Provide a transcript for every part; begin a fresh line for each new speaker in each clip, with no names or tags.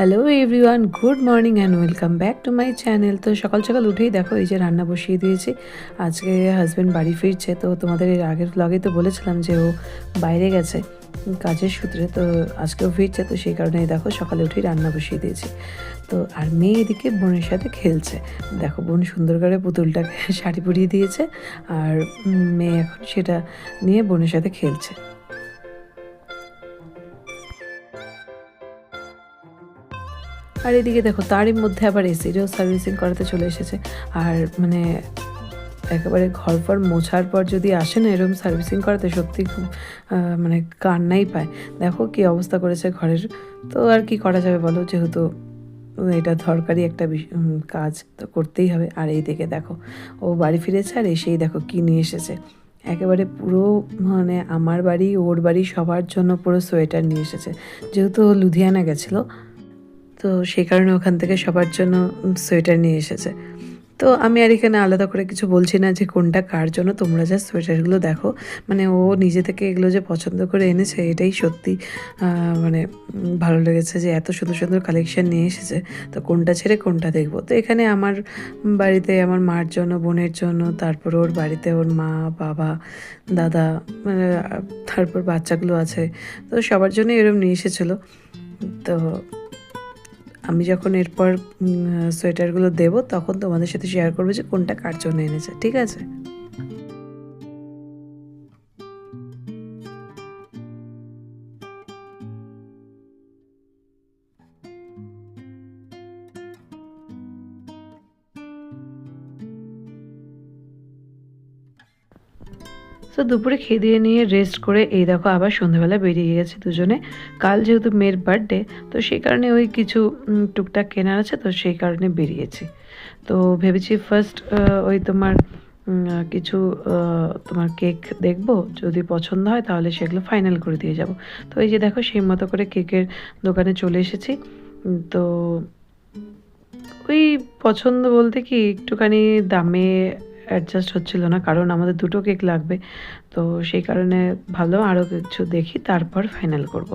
Hello everyone good morning and welcome back to my channel তো সকাল সকাল উঠেই দেখো, এই যে রান্না বসিয়ে দিয়েছি। আজকে হাজব্যান্ড বাড়ি ফিরছে, তো তোমাদের এর আগের ব্লগে তো বলেছিলাম যে ও বাইরে গেছে কাজের সূত্রে, তো আজকেও ফিরছে, তো সেই কারণে দেখো সকালে উঠেই রান্না বসিয়ে দিয়েছি। তো আর মেয়ে এদিকে বোনের সাথে খেলছে। দেখো বোন সুন্দর করে পুতুলটাকে শাড়ি পরিয়ে দিয়েছে, আর মেয়ে এখন সেটা নিয়ে বোনের সাথে খেলছে। আর এদিকে দেখো, তারই মধ্যে আবার এসিরও সার্ভিসিং করাতে চলে এসেছে। আর মানে একেবারে ঘর ফর মোছার পর যদি আসে না এরকম সার্ভিসিং করাতে, সত্যি খুব মানে কান্নাই পায়। দেখো কি অবস্থা করেছে ঘরের। তো আর কি করা যাবে বলো? যেহেতু এটা দরকারি একটা কাজ তো করতেই হবে। আর এই দিকে দেখো, ও বাড়ি ফিরেছে আর এসেই দেখো কি নিয়ে এসেছে। একেবারে পুরো মানে আমার বাড়ি, ওর বাড়ি সবার জন্য পুরো সোয়েটার নিয়ে এসেছে। যেহেতু লুধিয়ানা গেছিল তো সেই কারণে ওখান থেকে সবার জন্য সোয়েটার নিয়ে এসেছে। তো আমি আর এখানে আলাদা করে কিছু বলছি না যে কোনটা কার জন্য, তোমরা যা সোয়েটারগুলো দেখো। মানে ও নিজে থেকে এগুলো যে পছন্দ করে এনেছে, এটাই সত্যি মানে ভালো লেগেছে যে এত সুন্দর সুন্দর কালেকশন নিয়ে এসেছে। তো কোনটা ছেড়ে কোনটা দেখব? তো এখানে আমার বাড়িতে আমার মার জন্য, বোনের জন্য, তারপর ওর বাড়িতে ওর মা, বাবা, দাদা মানে তারপর বাচ্চাগুলো আছে। তো সবার জন্য এরকম নিয়ে এসেছিল। তো আমি যখন এরপর সোয়েটারগুলো দেব, তখন তোমাদের সাথে শেয়ার করব যে কোনটা কার জন্য এনেছে, ঠিক আছে? তো দুপুরে খেয়ে দিয়ে নিয়ে রেস্ট করে এই দেখো আবার সন্ধ্যাবেলা বেরিয়ে গেছে দুজনে। কাল যেহেতু মেয়ের বার্থডে তো সেই কারণে ওই কিছু টুকটাক কেনার আছে, তো সেই কারণে বেরিয়েছি। তো ভেবেছি ফার্স্ট ওই তোমার কিছু তোমার কেক দেখব। যদি পছন্দ হয় তাহলে সেগুলো ফাইনাল করে দিয়ে যাব। তো এই যে দেখো সেই মতো করে কেকের দোকানে চলে এসেছি। তো ওই পছন্দ বলতে কি একটুখানি দামে অ্যাডজাস্ট হচ্ছিল না, কারণ আমাদের দুটো কেক লাগবে। তো সেই কারণে ভাবলাম আরও কিছু দেখি, তারপর ফাইনাল করব।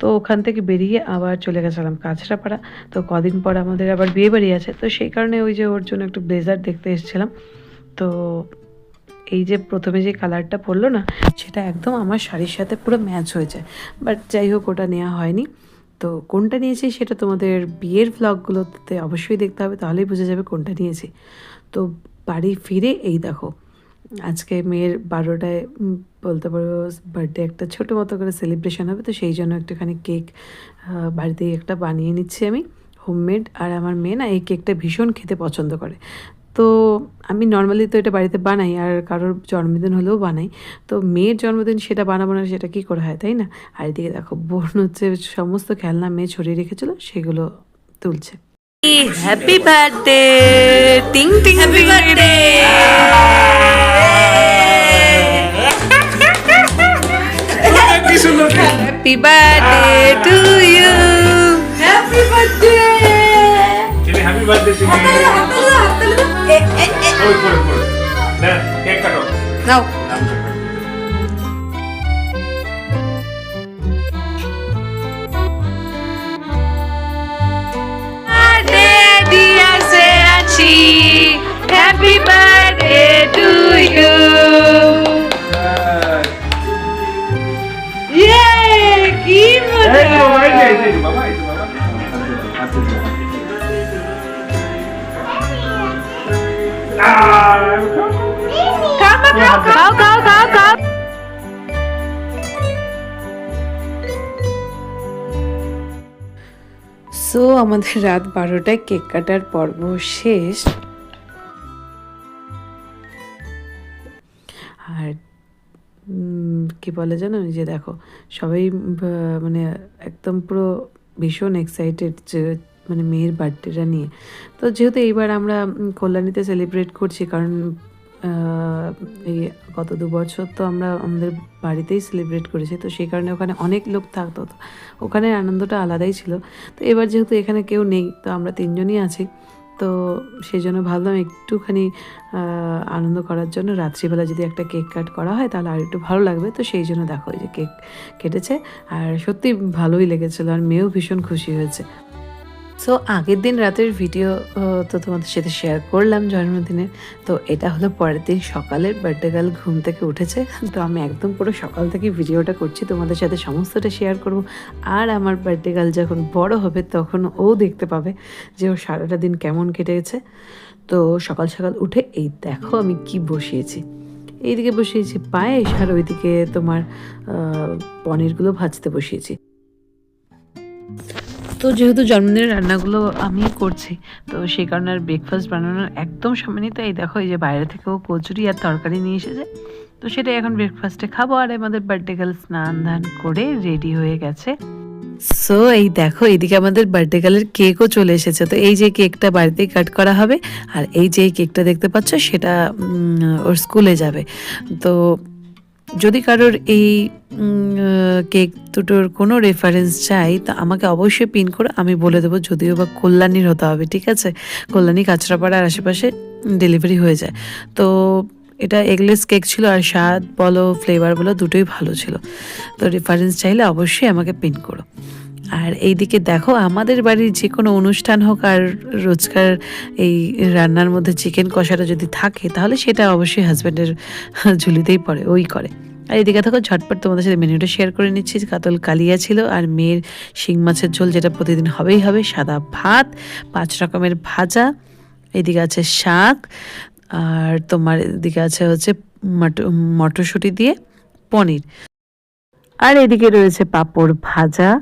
তো ওখান থেকে বেরিয়ে আবার চলে গেছিলাম কাছড়াপাড়া তো কদিন পর আমাদের আবার বিয়ে বাড়ি আছে, তো সেই কারণে ওই যে ওর জন্য একটু ব্লেজার দেখতে এসেছিলাম। তো এই যে প্রথমে যে কালারটা পরলো না, সেটা একদম আমার শাড়ির সাথে পুরো ম্যাচ হয়ে যায় বাট যাই হোক, ওটা নেওয়া হয়নি। তো কোনটা নিয়েছি সেটা তোমাদের বিয়ের ভ্লগগুলোতে অবশ্যই দেখতে হবে, তাহলেই বোঝা যাবে কোনটা নিয়েছি। তো বাড়ি ফিরে এই দেখো। আজকে মেয়ের বারোটায় বলতে পারো বার্থডে একটা ছোটো মতো করে সেলিব্রেশন হবে, তো সেই জন্য একটুখানি কেক বাড়িতেই একটা বানিয়ে নিচ্ছি আমি হোমমেড আর আমার মেয়ে না এই কেকটা ভীষণ খেতে পছন্দ করে। তো আমি নর্মালি তো এটা বাড়িতে বানাই, আর কারোর জন্মদিন হলেও বানাই। তো মেয়ের জন্মদিন সেটা বানাবো না, সেটা কী করে হয়, তাই না? আর এদিকে দেখো, বোন হচ্ছে সমস্ত খেলনা মেয়ে ছড়িয়ে রেখেছিল, সেগুলো তুলছে। হ্যাপি বার্থডে টিং টিং happy birthday happy birthday to you happy birthday
Chini happy birthday Chini ওই করে করে না কেক কাটো
নাও হ্যাপি সো আমাদের রাত বারোটায় কেক কাটার পর্ব শেষ। আর কি বলে জানো? যে দেখো, সবাই মানে একদম পুরো ভীষণ এক্সাইটেড যে মানে মেয়ের বার্থডেটা নিয়ে। তো যেহেতু এইবার আমরা কল্যাণীতে সেলিব্রেট করছি, কারণ এই গত দু বছর তো আমরা আমাদের বাড়িতেই সেলিব্রেট করেছি, তো সেই কারণে ওখানে অনেক লোক থাকতো, তো ওখানে আনন্দটা আলাদাই ছিল। তো এবার যেহেতু এখানে কেউ নেই, তো আমরা তিনজনই আছি, তো সেই জন্য ভাবলাম একটুখানি আনন্দ করার জন্য রাত্রিবেলা যদি একটা কেক কাট করা হয়, তাহলে আর একটু ভালো লাগবে। তো সেই জন্য দেখো এই যে কেক কেটেছে, আর সত্যি ভালোই লেগেছিলো, আর মেয়েও ভীষণ খুশি হয়েছে। সো আগের দিন রাতের ভিডিও তো তোমাদের সাথে শেয়ার করলাম জন্মদিনে। তো এটা হলো পরের দিন সকালের বার্থডে গার্ল ঘুম থেকে উঠেছে। তো আমি একদম পুরো সকাল থেকে ভিডিওটা করছি। তোমাদের সাথে সমস্তটা শেয়ার করব। আর আমার বার্থডে গার্ল যখন বড় হবে, তখন ও দেখতে পাবে যে ও সারাটা দিন কেমন কেটে গেছে তো সকাল সকাল উঠে, এই দেখো আমি কি বসিয়েছি। এইদিকে বসিয়েছি পায়েস, আর ওইদিকে তোমার পনিরগুলো ভাজতে বসিয়েছি। তো যেহেতু জন্মদিনের রান্নাগুলো আমি করছি, তো সেই কারণে আর ব্রেকফাস্ট বানানোর একদম সময় নেই। তাই দেখো এই যে বাইরে থেকেও কচুরি আর তরকারি নিয়ে এসেছে। তো সেটাই এখন ব্রেকফাস্টে খাব আর আমাদের বার্থডে গার্ল স্নান ধান করে রেডি হয়ে গেছে। সো এই দেখো এইদিকে আমাদের বার্থডে গার্লের কেকও চলে এসেছে। তো এই যে কেকটা বাড়িতেই কাট করা হবে, আর এই যে এই কেকটা দেখতে পাচ্ছ সেটা ওর স্কুলে যাবে। তো যদি কারোর এই কেক দুটোর কোনো রেফারেন্স চাই, তা আমাকে অবশ্যই পিন করে আমি বলে দেবো, যদিও বা কল্যাণীর হতে হবে, ঠিক আছে? কল্যাণী কাঁচরাপাড়ার আশেপাশে ডেলিভারি হয়ে যায়। তো এটা এগলেস কেক ছিল আর স্বাদ বলো ফ্লেভার বলো, দুটোই ভালো ছিল। তো রেফারেন্স চাইলে অবশ্যই আমাকে পিন করো। আর এইদিকে দেখো, আমাদের বাড়ির যে কোনো অনুষ্ঠান হোক আর রোজকার এই রান্নার মধ্যে চিকেন কষাটা যদি থাকে, তাহলে সেটা অবশ্যই হাজব্যান্ডের ঝুলিতেই পড়ে, ওই করে। আর এদিকে থাকো ঝটপট তোমাদের সাথে মেনুটা শেয়ার করে নিচ্ছি। কাতল কালিয়া ছিল আর মেয়ের শিং মাছের ঝোল, যেটা প্রতিদিন হবেই হবে, সাদা ভাত, পাঁচ রকমের ভাজা, এদিকে আছে শাক, আর তোমার এদিকে আছে হচ্ছে মট- মটরশুঁটি দিয়ে পনির। আর এদিকে রয়েছে পাঁপড় ভাজা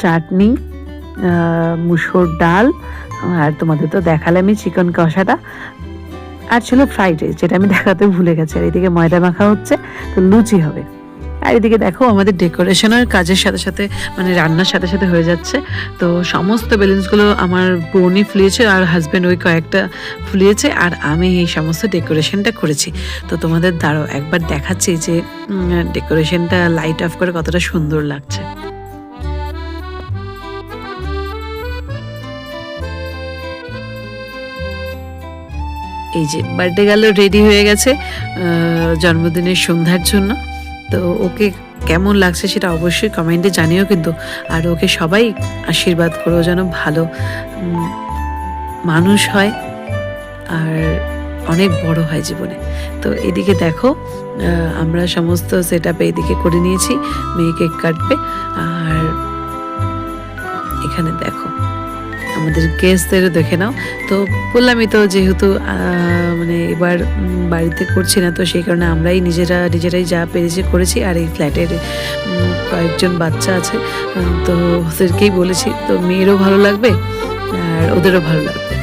চাটনি মুসুর ডাল, আর তোমাদের তো দেখালামই চিকেন কষাটা। আর ছিল ফ্রাইড রাইস যেটা আমি দেখাতে ভুলে গেছি, আর এদিকে ময়দা মাখা হচ্ছে, তো লুচি হবে। আর এদিকে দেখো, আমাদের ডেকোরেশনের কাজের সাথে সাথে মানে রান্নার সাথে সাথে হয়ে যাচ্ছে। তো সমস্ত বেলুন্সগুলো আমার বোনই ফুলিয়েছে, আর হাজব্যান্ড ওই কয়েকটা ফুলিয়েছে, আর আমি এই সমস্ত ডেকোরেশনটা করেছি। তো তোমাদের দাঁড়াও, একবার দেখাচ্ছি যে ডেকোরেশনটা লাইট অফ করে কতটা সুন্দর লাগছে। এই যে বার্থডে গেল রেডি হয়ে গেছে জন্মদিনের সন্ধ্যার জন্য। তো ওকে কেমন লাগছে সেটা অবশ্যই কমেন্টে জানিও কিন্তু। আর ওকে সবাই আশীর্বাদ করো যেন ভালো মানুষ হয় আর অনেক বড় হয় জীবনে। তো এদিকে দেখো আমরা সমস্ত সেট আপ এদিকে করে নিয়েছি, মেয়ে কেক কাটবে। আর এখানে দেখো আমাদের গেস্টদেরও দেখে নাও তো বললামই তো যেহেতু মানে এবার বাড়িতে করছি না তো সেই কারণে আমরাই নিজেরা নিজেরাই যা পেরেছি করেছি আর এই ফ্ল্যাটের কয়েকজন বাচ্চা আছে তো ওদেরকেই বলেছি তো মেয়েরও ভালো লাগবে আর ওদেরও ভালো লাগবে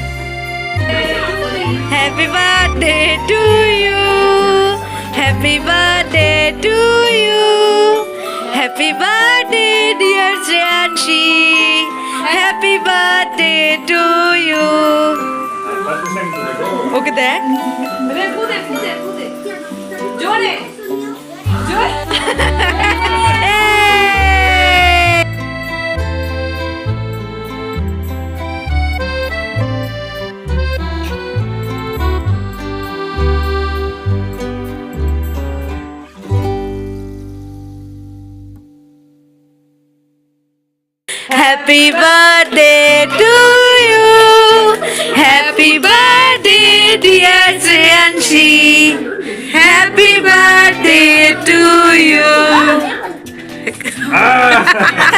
happy Happy birthday to you. Happy birthday to you. Happy birthday, dear Janshi. Happy birthday to you. Okay দেখ জোরে জোরে Happy birthday Dear Jianxi. Happy birthday to you. Ah.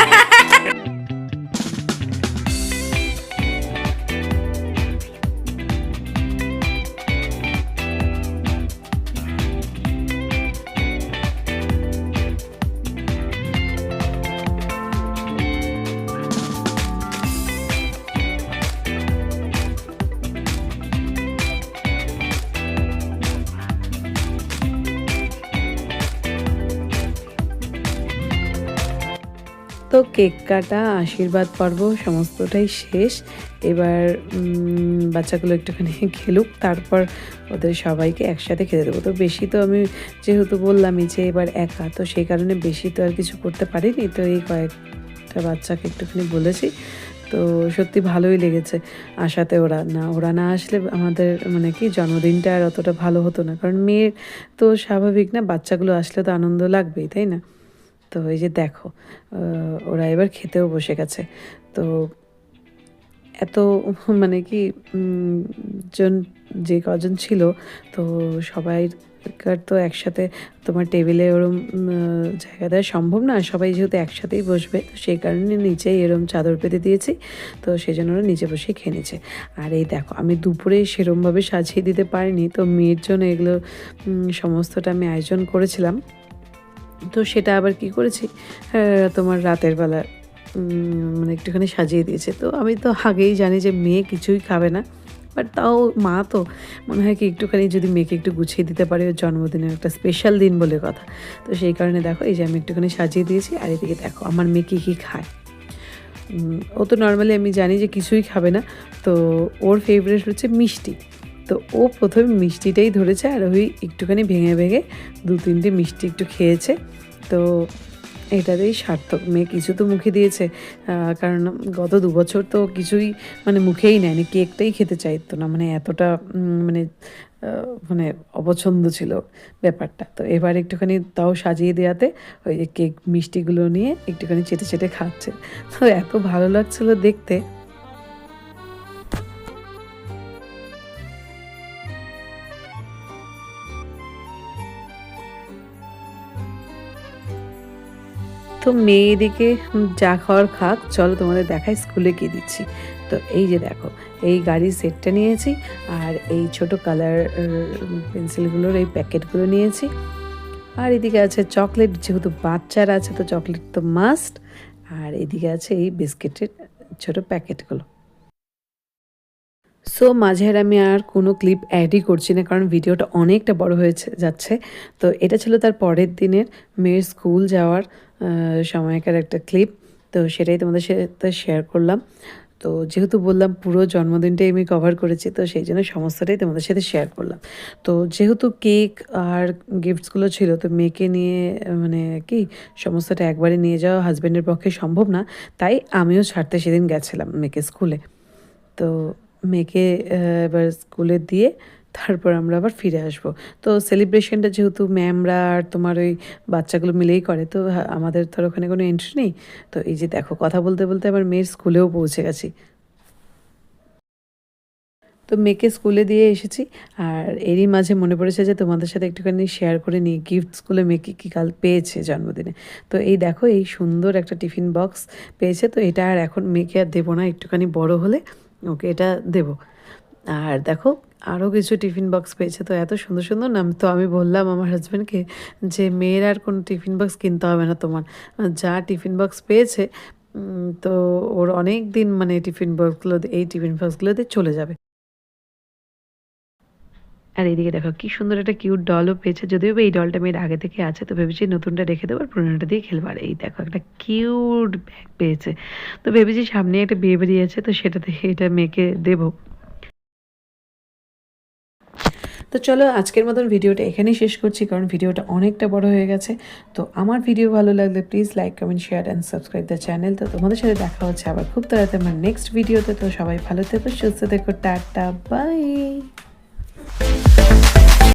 তো কেক কাটা, আশীর্বাদ পর্ব সমস্তটাই শেষ। এবার বাচ্চাগুলো একটুখানি খেলুক, তারপর ওদের সবাইকে একসাথে খেতে দেবো। তো বেশি তো আমি যেহেতু বললামই যে এবার একা, তো সেই কারণে বেশি তো আর কিছু করতে পারিনি। তো এই কয়েকটা বাচ্চাকে একটুখানি বলেছি। তো সত্যি ভালোই লেগেছে আসাতে ওরা। না ওরা না আসলে আমাদের মানে কি জন্মদিনটা আর অতটা ভালো হতো না। কারণ মেয়ের তো স্বাভাবিক না, বাচ্চাগুলো আসলে তো আনন্দ লাগবেই, তাই না? তো এই যে দেখো ওরা এবার খেতেও বসে গেছে। তো এত মানে কি জন, যে কজন ছিল, তো সবাই তো একসাথে তোমার টেবিলে ওরম জায়গা দেওয়া সম্ভব না। সবাই যেহেতু একসাথেই বসবে, তো সেই কারণে নিচেই এরম চাদর পেতে দিয়েছি। তো সেই জন্য ওরা নিচে বসে খেয়ে নিচ্ছে আর এই দেখো, আমি দুপুরে সেরমভাবে সাজিয়ে দিতে পারিনি। তো মেয়ের জন্য এগুলো সমস্তটা আমি আয়োজন করেছিলাম। তো সেটা আবার কি করেছি? তোমার রাতের বেলা মানে একটুখানি সাজিয়ে দিয়েছে। তো আমি তো আগেই জানি যে মেয়ে কিছুই খাবে না বাট তাও মা তো মনে হয় কি একটুখানি যদি মেয়েকে একটু গুছিয়ে দিতে পারে, ওর জন্মদিনের একটা স্পেশাল দিন বলে কথা। তো সেই কারণে দেখো, এই যে আমি একটুখানি সাজিয়ে দিয়েছি, আর এদিকে দেখো, আমার মেয়ে কী কী খায়। ও তো নর্মালি আমি জানি যে কিছুই খাবে না, তো ওর ফেভারিট হচ্ছে মিষ্টি। তো ও প্রথমে মিষ্টিটাই ধরেছে আর ওই একটুখানি ভেঙে ভেঙে দু তিনটে মিষ্টি একটু খেয়েছে। তো এটাতেই সার্থক। মেয়ে কিছু তো মুখে দিয়েছে কারণ গত দু বছর তো কিছুই মানে মুখেই নেয়নি, কেকটাই খেতে চাইতো না। মানে এতটা মানে মানে অপছন্দ ছিল ব্যাপারটা। তো এবার একটুখানি তাও সাজিয়ে দেওয়াতে ওই কেক মিষ্টিগুলো নিয়ে একটুখানি চেটে চেটে খাচ্ছে। তো এত ভালো লাগছিল দেখতে। তো মেয়ে এদিকে যা খাওয়ার খাক, চলো তোমাদের দেখায় স্কুলে গিয়ে দিচ্ছি। তো এই যে দেখো, এই গাড়ির সেটটা নিয়েছি, আর এই ছোট কালার পেন্সিলগুলোর এই প্যাকেটগুলো নিয়েছি। আর এদিকে আছে চকলেট, যেহেতু বাচ্চারা আছে, তো চকলেট তো মাস্ট। আর এদিকে আছে এই বিস্কিটের ছোট প্যাকেটগুলো। সো মাঝের আমি আর কোনো ক্লিপ অ্যাডই করছি না, কারণ ভিডিওটা অনেকটা বড় হয়েছে, যাচ্ছে। তো এটা ছিল তার পরের দিনের মেয়ের স্কুল যাওয়ার সময়কার একটা ক্লিপ তো সেটাই তোমাদের সাথে শেয়ার করলাম। তো যেহেতু বললাম পুরো জন্মদিনটাই আমি কভার করেছি, তো সেই জন্য সমস্তটাই তোমাদের সাথে শেয়ার করলাম। তো যেহেতু কেক আর গিফটসগুলো ছিল, তো মেয়েকে নিয়ে মানে কি, সমস্তটা একবারে নিয়ে যাওয়া হাজব্যান্ডের পক্ষে সম্ভব না। তাই আমিও ছাড়তে সেদিন গেছিলাম মেয়েকে স্কুলে তো মেয়েকে এবার স্কুলে দিয়ে তারপর আমরা আবার ফিরে আসব। তো সেলিব্রেশনটা যেহেতু ম্যামরা আর তোমার ওই বাচ্চাগুলো মিলেই করে, তো আমাদের তো ওখানে কোনো এন্ট্রি নেই। তো এই যে দেখো, কথা বলতে বলতে আবার মেয়ের স্কুলেও পৌঁছে গেছি। তো মেয়েকে স্কুলে দিয়ে এসেছি, আর এরই মাঝে মনে পড়েছে যে তোমাদের সাথে একটুখানি শেয়ার করে নিই গিফট স্কুলে মেয়েকে কী কাল পেয়েছে জন্মদিনে। তো এই দেখো, এই সুন্দর একটা টিফিন বক্স পেয়েছে, তো এটা আর এখন মেয়েকে আর দেবো না, একটুখানি বড় হলে। ওকে, এটা দেব। আর দেখো আরও কিছু টিফিন বক্স পেয়েছে, তো এত সুন্দর সুন্দর নাম তো আমি বললাম আমার হাজব্যান্ডকে যে, মেয়ের আর কোনো টিফিন বক্স কিনতে হবে না তোমার। যা টিফিন বক্স পেয়েছে তো ওর অনেক দিন মানে টিফিন বক্সগুলো, এই টিফিন বক্সগুলোতে চলে যাবে। আর এইদিকে দেখো, কি সুন্দর একটা কিউট ডলও পেয়েছে। যদিও এই ডলটা মেয়ের আগে থেকে আছে, তো ভেবেছি নতুনটা রেখে দেবো আর পুরোনোটা দিয়ে খেলব। আর এই দেখো, একটা কিউট ব্যাগ পেয়েছে। তো ভেবেছি সামনে একটা বিয়ে বাড়ি আছে, তো সেটাতে এটা মেয়েকে দেবো। তো চলো, আজকের মতন ভিডিওটা এখানেই শেষ করছি, কারণ ভিডিওটা অনেকটা বড় হয়ে গেছে। তো আমার ভিডিও ভালো লাগলে please like comment share and subscribe the channel তো তোমাদের সাথে দেখা হচ্ছে আবার খুব তাড়াতাড়ি আমার নেক্সট ভিডিওতে তো। সবাই ভালো থেকো, সুস্থ থেকো, টাটা বাই Thank you.